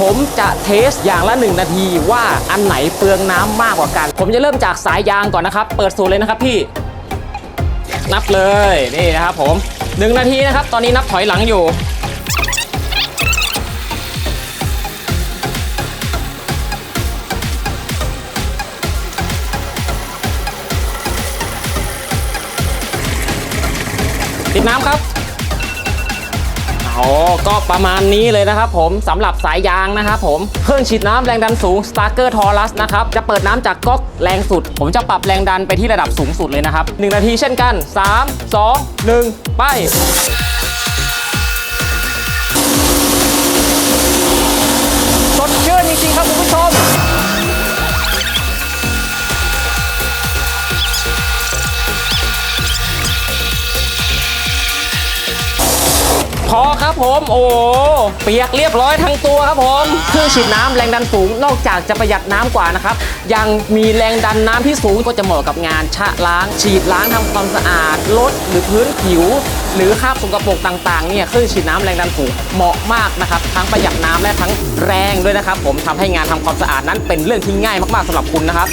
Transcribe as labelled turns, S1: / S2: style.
S1: ผมจะเทสอย่างละ 1 นาทีว่าอันไหนเปลืองน้ำมากกว่ากัน ผมจะเริ่มจากสายยางก่อนนะครับ เปิดสูตรเลยนะครับพี่ นับเลยนี่นะครับผม 1 นาทีนะครับ ตอนนี้นับถอยหลังอยู่ปิดน้ำครับ ก็ประมาณนี้เลยนะครับผมสำหรับสายยางนะครับผมเครื่องฉีดน้ำแรงดันสูง Starker t o r u s นะครับจะเปิดน้ำจากก๊อกแรงสุด ผมจะปรับแรงดันไปที่ระดับสูงสุดเลยนะครับ1นาทีเช่นกัน 3 2 1 ไป พอครับผม โอ้เปียกเรียบร้อยทั้งตัวครับผมเครื่องฉีดน้ำแรงดันสูงนอกจากจะประหยัดน้ำกว่านะครับ ยังมีแรงดันน้ำที่สูงก็จะเหมาะกับงานชะล้าง ฉีดล้างทำความสะอาดรถหรือพื้นผิว หรือคราบสกปรกต่างๆเนี่ยเครื่องฉีดน้ำแรงดันสูงเหมาะมากนะครับ ทั้งประหยัดน้ำและทั้งแรงด้วยนะครับ ผมทำให้งานทำความสะอาดนั้นเป็นเรื่องที่ง่ายมากๆสำหรับคุณนะครับ